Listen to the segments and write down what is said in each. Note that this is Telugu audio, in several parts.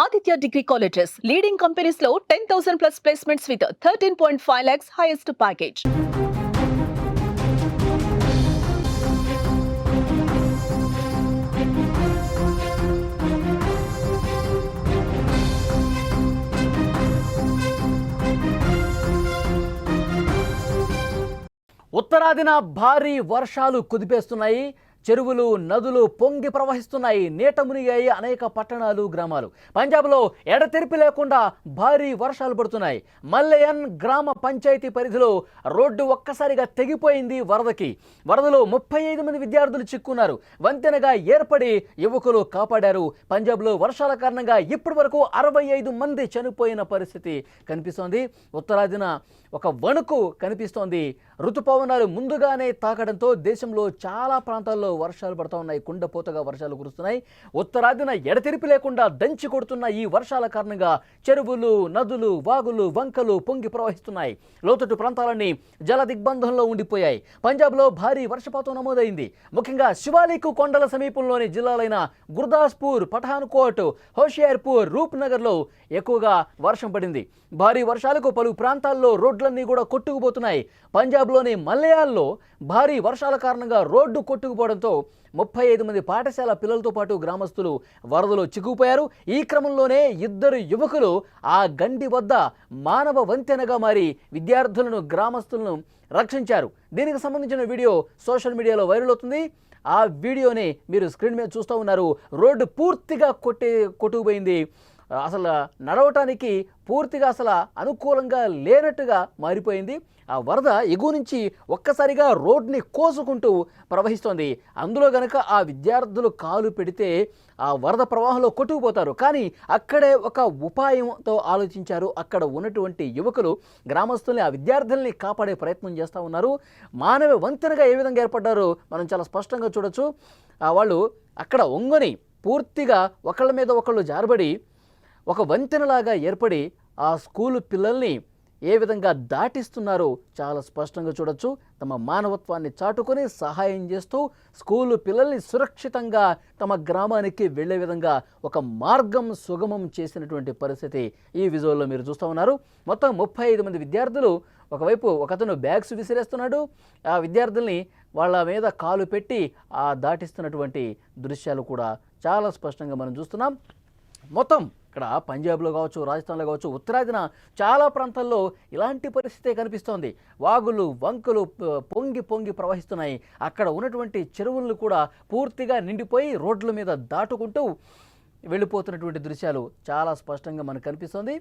ఆదిత్య డిగ్రీ కాలేజెస్ లీడింగ్ కంపెనీస్లో ten thousand plus placements with thirteen point five lakhs highest package ఉత్తరాదిన భారీ వర్షాలు కుదిపేస్తున్నాయి. చెరువులు నదులు పొంగి ప్రవహిస్తున్నాయి. నీట మునిగాయి అనేక పట్టణాలు గ్రామాలు. పంజాబ్లో ఎడతెరిపి లేకుండా భారీ వర్షాలు పడుతున్నాయి. మల్లయన్ గ్రామ పంచాయతీ పరిధిలో రోడ్డు ఒక్కసారిగా తెగిపోయింది వరదకి. వరదలో ముప్పై ఐదు మంది విద్యార్థులు చిక్కున్నారు. వంతెనగా ఏర్పడి యువకులు కాపాడారు. పంజాబ్లో వర్షాల కారణంగా ఇప్పటి వరకు అరవై ఐదు మంది చనిపోయిన పరిస్థితి కనిపిస్తోంది. ఉత్తరాదిన ఒక వణుకు కనిపిస్తోంది. ఋతుపవనాలు ముందుగానే తాకడంతో దేశంలో చాలా ప్రాంతాల్లో వర్షాలు పడుతూ ఉన్నాయి కుండపోతగా వర్షాలు కురుస్తున్నాయి. ఉత్తరాదిన ఎడతెరిపి లేకుండా దంచి కొడుతున్న ఈ వర్షాల కారణంగా చెరువులు నదులు వాగులు వంకలు పొంగి ప్రవహిస్తున్నాయి. లోతట్టు ప్రాంతాలన్నీ జల దిగ్బంధంలో ఉండిపోయాయి. పంజాబ్లో భారీ వర్షపాతం నమోదైంది. ముఖ్యంగా శివాలికు కొండల సమీపంలోని జిల్లాలైన గుర్దాస్పూర్ పఠాన్కోట్ హోషియార్పూర్ రూప్నగర్లో ఎక్కువగా వర్షం పడింది. భారీ వర్షాలకు పలు ప్రాంతాల్లో రోడ్లన్నీ కూడా కొట్టుకుపోతున్నాయి. పంజాబ్లోని మలయాల్లో భారీ వర్షాల కారణంగా రోడ్డు కొట్టుకుపోవడం కొట్టుకుపోవడంతో ముప్పై ఐదు మంది పాఠశాల పిల్లలతో పాటు గ్రామస్తులు వరదలో చిక్కుపోయారు ఈ క్రమంలోనే ఇద్దరు యువకులు ఆ గండి వద్ద మానవ వంతెనగా మారి విద్యార్థులను గ్రామస్తులను రక్షించారు. దీనికి సంబంధించిన వీడియో సోషల్ మీడియాలో వైరల్ అవుతుంది. ఆ వీడియోని మీరు స్క్రీన్ మీద చూస్తూ ఉన్నారు. రోడ్డు పూర్తిగా కొట్టి కొట్టుకుపోయింది. అసలు నడవటానికి పూర్తిగా అసలు అనుకూలంగా లేనట్టుగా మారిపోయింది. ఆ వరద ఎగువ నుంచి ఒక్కసారిగా రోడ్ని కోసుకుంటూ ప్రవహిస్తోంది. అందులో గనక ఆ విద్యార్థులు కాలు పెడితే ఆ వరద ప్రవాహంలో కొట్టుకుపోతారు. కానీ అక్కడే ఒక ఉపాయంతో ఆలోచించారు. అక్కడ ఉన్నటువంటి యువకులు గ్రామస్తుల్ని ఆ విద్యార్థుల్ని కాపాడే ప్రయత్నం చేస్తూ ఉన్నారు. మానవ వంతెనగా ఏ విధంగా ఏర్పడ్డారో మనం చాలా స్పష్టంగా చూడొచ్చు. వాళ్ళు అక్కడ ఒంగొని పూర్తిగా ఒకళ్ళ మీద ఒకళ్ళు జారబడి ఒక వంతెనలాగా ఏర్పడి ఆ స్కూలు పిల్లల్ని ఏ విధంగా దాటిస్తున్నారో చాలా స్పష్టంగా చూడొచ్చు. తమ మానవత్వాన్ని చాటుకొని సహాయం చేస్తూ స్కూలు పిల్లల్ని సురక్షితంగా తమ గ్రామానికి వెళ్ళే విధంగా ఒక మార్గం సుగమం చేసినటువంటి పరిస్థితి ఈ విజువల్లో మీరు చూస్తూ ఉన్నారు. మొత్తం ముప్పై ఐదు మంది విద్యార్థులు ఒకవైపు ఒకతను బ్యాగ్స్ విసిరేస్తున్నాడు. ఆ విద్యార్థుల్ని వాళ్ళ మీద కాలు పెట్టి ఆ దాటిస్తున్నటువంటి దృశ్యాలు కూడా చాలా స్పష్టంగా మనం చూస్తున్నాం. మొత్తం ఇక్కడ పంజాబ్లో కావచ్చు రాజస్థాన్లో కావచ్చు ఉత్తరాదిన చాలా ప్రాంతాల్లో ఇలాంటి పరిస్థితే కనిపిస్తోంది. వాగులు వంకలు పొంగి పొంగి ప్రవహిస్తున్నాయి. అక్కడ ఉన్నటువంటి చెరువులను కూడా పూర్తిగా నిండిపోయి రోడ్ల మీద దాటుకుంటూ వెళ్ళిపోతున్నటువంటి దృశ్యాలు చాలా స్పష్టంగా మనకు కనిపిస్తుంది.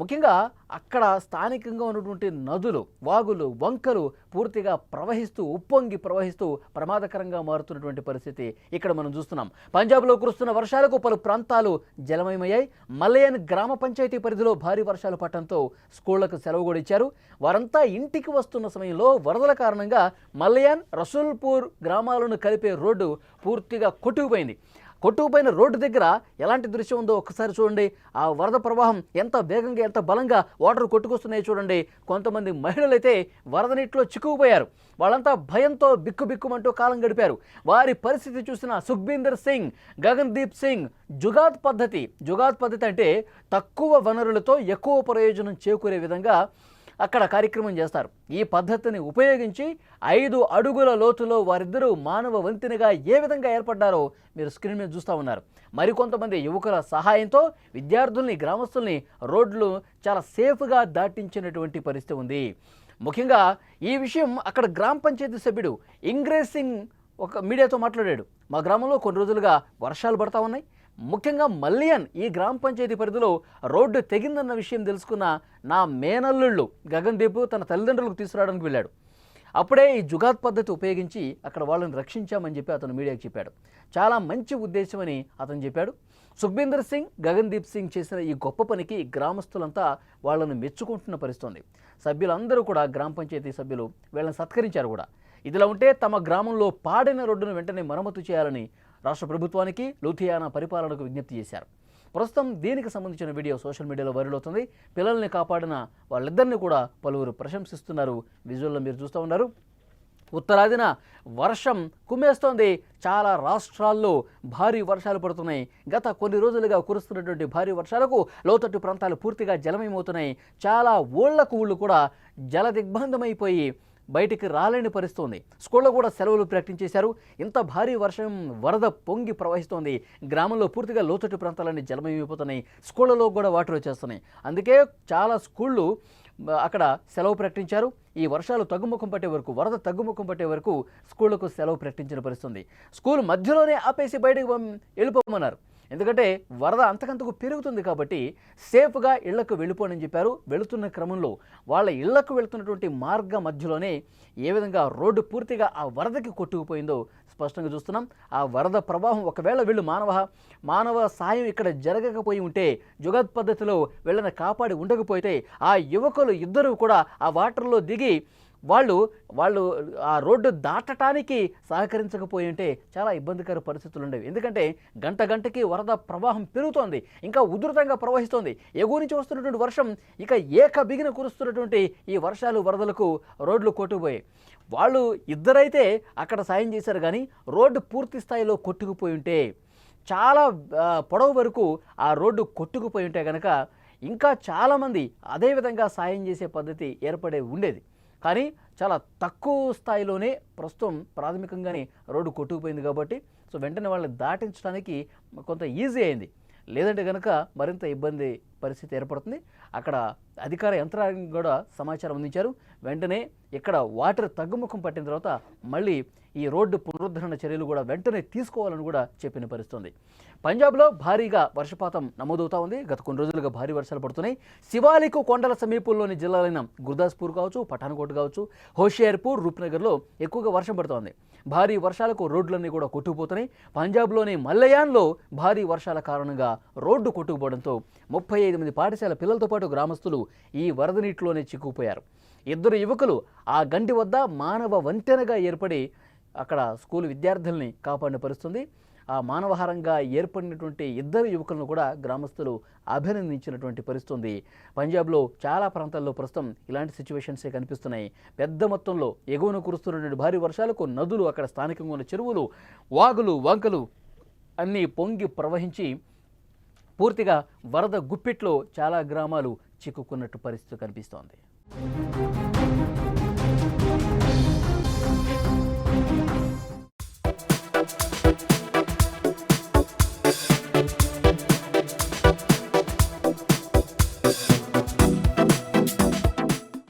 ముఖ్యంగా అక్కడ స్థానికంగా ఉన్నటువంటి నదులు వాగులు వంకలు పూర్తిగా ప్రవహిస్తూ ఉప్పొంగి ప్రవహిస్తూ ప్రమాదకరంగా మారుతున్నటువంటి పరిస్థితి ఇక్కడ మనం చూస్తున్నాం. పంజాబ్లో కురుస్తున్న వర్షాలకు పలు ప్రాంతాలు జలమయమయ్యాయి. మల్లయన్ గ్రామ పంచాయతీ పరిధిలో భారీ వర్షాలు పడటంతో స్కూళ్ళకు సెలవు కూడా ఇచ్చారు. వారంతా ఇంటికి వస్తున్న సమయంలో వరదల కారణంగా మల్లయన్ రసూల్పూర్ గ్రామాలను కలిపే రోడ్డు పూర్తిగా కొట్టుకుపోయింది. కొట్టుకుపోయిన రోడ్డు దగ్గర ఎలాంటి దృశ్యం ఉందో ఒక్కసారి చూడండి. ఆ వరద ప్రవాహం ఎంత వేగంగా ఎంత బలంగా వాటర్ కొట్టుకొస్తున్నాయో చూడండి. కొంతమంది మహిళలు అయితే వరద నీటిలో చిక్కుకుపోయారు. వాళ్ళంతా భయంతో బిక్కుబిక్కుమంటూ కాలం గడిపారు. వారి పరిస్థితి చూసిన సుఖ్బీందర్ సింగ్ గగన్దీప్ సింగ్ జుగాద్ పద్ధతి. జుగాద్ పద్ధతి అంటే తక్కువ వనరులతో ఎక్కువ ప్రయోజనం చేకూరే విధంగా అక్కడ కార్యక్రమం చేస్తారు. ఈ పద్ధతిని ఉపయోగించి ఐదు అడుగుల లోతులో వారిద్దరూ మానవ వంతెనగా ఏ విధంగా ఏర్పడ్డారో మీరు స్క్రీన్ మీద చూస్తూ ఉన్నారు. మరికొంతమంది యువకుల సహాయంతో విద్యార్థుల్ని గ్రామస్తుల్ని రోడ్లు చాలా సేఫ్గా దాటించినటువంటి పరిస్థితి ఉంది. ముఖ్యంగా ఈ విషయం అక్కడ గ్రామ పంచాయతీ సభ్యుడు ఇంగ్రేసింగ్ ఒక మీడియాతో మాట్లాడాడు. మా గ్రామంలో కొన్ని రోజులుగా వర్షాలు పడతా ఉన్నాయి. ముఖ్యంగా మల్లియన్ ఈ గ్రామ పంచాయతీ పరిధిలో రోడ్డు తెగిందన్న విషయం తెలుసుకున్న నా మేనల్లుళ్ళు గగన్దీప్ తన తల్లిదండ్రులకు తీసుకురావడానికి వెళ్ళాడు. అప్పుడే ఈ జుగాద్ పద్ధతి ఉపయోగించి అక్కడ వాళ్ళని రక్షించామని చెప్పి అతను మీడియాకు చెప్పాడు. చాలా మంచి ఉద్దేశమని అతను చెప్పాడు. సుఖ్బీందర్ సింగ్ గగన్దీప్ సింగ్ చేసిన ఈ గొప్ప పనికి గ్రామస్తులంతా వాళ్ళను మెచ్చుకుంటున్న పరిస్థితుంది. సభ్యులందరూ కూడా గ్రామ పంచాయతీ సభ్యులు వీళ్ళని సత్కరించారు కూడా. ఇదిలా ఉంటే తమ గ్రామంలో పాడిన రోడ్డును వెంటనే మరమ్మతు చేయాలని రాష్ట్ర ప్రభుత్వానికి లూథియానా పరిపాలనకు విజ్ఞప్తి చేశారు. ప్రస్తుతం దీనికి సంబంధించిన వీడియో సోషల్ మీడియాలో వైరల్ అవుతుంది. పిల్లల్ని కాపాడిన వాళ్ళిద్దరిని కూడా పలువురు ప్రశంసిస్తున్నారు. విజువల్లో మీరు చూస్తూ ఉన్నారు. ఉత్తరాదిన వర్షం కుమ్మేస్తోంది. చాలా రాష్ట్రాల్లో భారీ వర్షాలు పడుతున్నాయి. గత కొన్ని రోజులుగా కురుస్తున్నటువంటి భారీ వర్షాలకు లోతట్టు ప్రాంతాలు పూర్తిగా జలమయమవుతున్నాయి. చాలా ఊళ్ళకు ఊళ్ళు కూడా జల దిగ్బంధమైపోయి బయటికి రాలేని పరిస్థితి ఉంది స్కూల్లో కూడా సెలవులు ప్రకటించేశారు. ఇంత భారీ వర్షం వరద పొంగి ప్రవహిస్తోంది. గ్రామంలో పూర్తిగా లోతట్టు ప్రాంతాలన్నీ జలమయమైపోతున్నాయి. స్కూళ్ళలో కూడా వాటర్ వచ్చేస్తున్నాయి. అందుకే చాలా స్కూళ్ళు అక్కడ సెలవు ప్రకటించారు. ఈ వర్షాలు తగ్గుముఖం పట్టే వరకు వరద తగ్గుముఖం పట్టే వరకు స్కూళ్ళకు సెలవు ప్రకటించిన పరిస్థితుంది. స్కూల్ మధ్యలోనే ఆపేసి బయటకు వెళ్ళిపోమన్నారు. ఎందుకంటే వరద అంతకంతకు పెరుగుతుంది కాబట్టి సేఫ్గా ఇళ్ళకు వెళ్ళిపోనని చెప్పారు. వెళుతున్న క్రమంలో వాళ్ళ ఇళ్ళకు వెళుతున్నటువంటి మార్గ మధ్యలోనే ఏ విధంగా రోడ్డు పూర్తిగా ఆ వరదకి కొట్టుకుపోయిందో స్పష్టంగా చూస్తున్నాం. ఆ వరద ప్రవాహం ఒకవేళ వీళ్ళు మానవ మానవ సాయం ఇక్కడ జరగకపోయి ఉంటే జుగత్ పద్ధతిలో వీళ్ళని కాపాడి ఉండకపోతే ఆ యువకులు ఇద్దరు కూడా ఆ వాటర్లో దిగి వాళ్ళు వాళ్ళు ఆ రోడ్డు దాటటానికి సహకరించకపోయి ఉంటే చాలా ఇబ్బందికర పరిస్థితులు ఉండేవి ఎందుకంటే గంట గంటకి వరద ప్రవాహం పెరుగుతోంది ఇంకా ఉధృతంగా ప్రవహిస్తోంది. ఎగువ నుంచి వస్తున్నటువంటి వర్షం ఇక ఏక బిగిన కురుస్తున్నటువంటి ఈ వర్షాలు వరదలకు రోడ్లు కొట్టుకుపోయాయి. వాళ్ళు ఇద్దరైతే అక్కడ సాయం చేశారు కానీ రోడ్డు పూర్తి స్థాయిలో కొట్టుకుపోయి ఉంటే చాలా పొడవు వరకు ఆ రోడ్డు కొట్టుకుపోయి ఉంటే కనుక ఇంకా చాలామంది అదేవిధంగా సాయం చేసే పద్ధతి ఏర్పడే ఉండేది. కానీ చాలా తక్కువ స్థాయిలోనే ప్రస్తుతం ప్రాథమికంగానే రోడ్డు కొట్టుకుపోయింది కాబట్టి సో వెంటనే వాళ్ళని దాటించడానికి కొంత ఈజీ అయింది. లేదంటే కనుక మరింత ఇబ్బంది పరిస్థితి ఏర్పడుతుంది. అక్కడ అధికార యంత్రాంగం కూడా సమాచారం అందించారు. వెంటనే ఇక్కడ వాటర్ తగ్గుముఖం పట్టిన తర్వాత మళ్ళీ ఈ రోడ్డు పునరుద్ధరణ చర్యలు కూడా వెంటనే తీసుకోవాలని కూడా చెప్పిన పరిస్థితుంది. పంజాబ్లో భారీగా వర్షపాతం నమోదవుతా ఉంది. గత కొన్ని రోజులుగా భారీ వర్షాలు పడుతున్నాయి. శివాలికు కొండల సమీపంలోని జిల్లాలైన గుర్దాస్పూర్ కావచ్చు పఠాన్కోట్ కావచ్చు హోషియార్పూర్ రూప్నగర్లో ఎక్కువగా వర్షం పడుతోంది. భారీ వర్షాలకు రోడ్లన్నీ కూడా కొట్టుకుపోతున్నాయి. పంజాబ్లోని మల్లయాన్లో భారీ వర్షాల కారణంగా రోడ్డు కొట్టుకుపోవడంతో ముప్పై ఐదు మంది పాఠశాల పిల్లలతో పాటు గ్రామస్తులు ఈ వరద నీటిలోనే చిక్కుకుపోయారు. ఇద్దరు యువకులు ఆ గంటి వద్ద మానవ వంతెనగా ఏర్పడి అక్కడ స్కూల్ విద్యార్థుల్ని కాపాడిన పరిస్థితుంది ఆ మానవహారంగా ఏర్పడినటువంటి ఇద్దరు యువకులను కూడా గ్రామస్తులు అభినందించినటువంటి పరిస్థితుంది. పంజాబ్లో చాలా ప్రాంతాల్లో ప్రస్తుతం ఇలాంటి సిచ్యువేషన్సే కనిపిస్తున్నాయి. పెద్ద మొత్తంలో ఎగువన కురుస్తున్నటువంటి భారీ వర్షాలకు నదులు అక్కడ స్థానికంగా ఉన్న చెరువులు వాగులు వంకలు అన్నీ పొంగి ప్రవహించి పూర్తిగా వరద గుప్పిట్లో చాలా గ్రామాలు చిక్కుకున్నట్టు పరిస్థితి కనిపిస్తోంది.